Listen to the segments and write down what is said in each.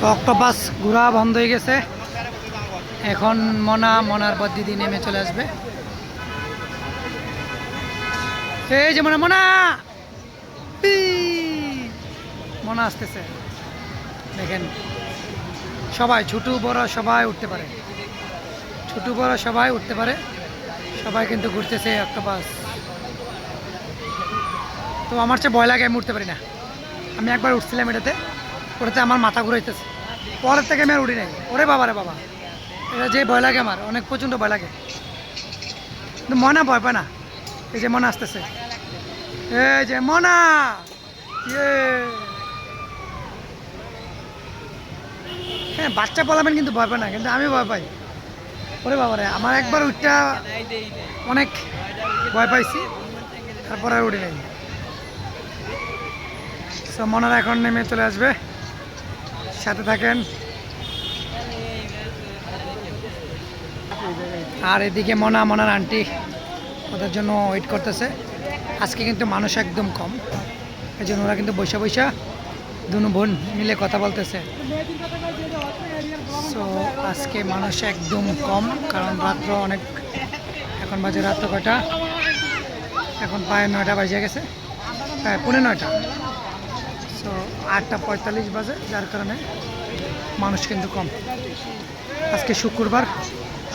তো অক্টোপাস ঘোরা বন্ধ হয়ে গেছে। এখন মনা, মনার পর দিদি নেমে চলে আসবে। এই যে মনা মনা! মনা আসতেছে। দেখেন, সবাই, ছোট, বড় সবাই উঠতে পারে। ছোট, বড় সবাই উঠতে পারে। সবাই কিন্তু ঘুরতেছে অক্টোপাস। তো আমার চেয়ে ভয় লাগে, আমি উঠতে পারি না। আমি একবার উঠছিলাম এটাতে। ওটাতে আমার মাথা ঘুরাইতেছে। পরের থেকে আমি আর উঠি নাই। ওরে বাবা রে বাবা। এটা যে ভয় লাগে আমার, অনেক প্রচণ্ড ভয় লাগে। কিন্তু মনা ভয় পায় না। এই যে মনা আসতেছে। এই যে মনা ইয়ে! হ্যাঁ বাচ্চা বলাবেন কিন্তু ভয় পায় না, কিন্তু আমি ভয় পাই। ওরে বাবা রে, আমার একবার উঠটা অনেক ভয় পাইছি, তারপরে উঠি নাই। সো মনারা এখন নেমে চলে আসবে। সাথে থাকেন। আর এদিকে মনা, মনার আন্টি ওদের জন্য ওয়েট করতেছে। আজকে কিন্তু মানুষ একদম কম। এই জন্য ওরা কিন্তু বৈশা বৈশা দুনো বোন মিলে কথা বলতেছে। সো আজকে মানুষ একদম কম, কারণ রাত্র অনেক, এখন বাজে রাত্র কটা এখন প্রায় নয়টা বাজে গেছে। হ্যাঁ পনেরো নয়টা। সো আটটা পঁয়তাল্লিশ বাজে যার কারণে মানুষ কিন্তু কম। আজকে শুক্রবার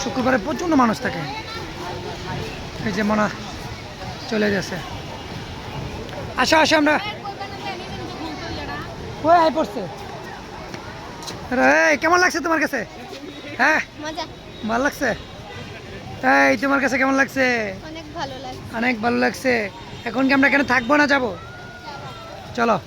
শুক্রবারে প্রচণ্ড মানুষ থাকে। এই যে মনা চলে যাচ্ছে আসো আসো আমরা। ওই আই পড়ছে? কেমন লাগছে তোমার কাছে? হ্যাঁ? ভালো লাগছে? এই তোমার কাছে কেমন লাগছে? অনেক ভালো অনেক ভালো লাগছে। এখন কি আমরা এখানে থাকব না যাব। চলো।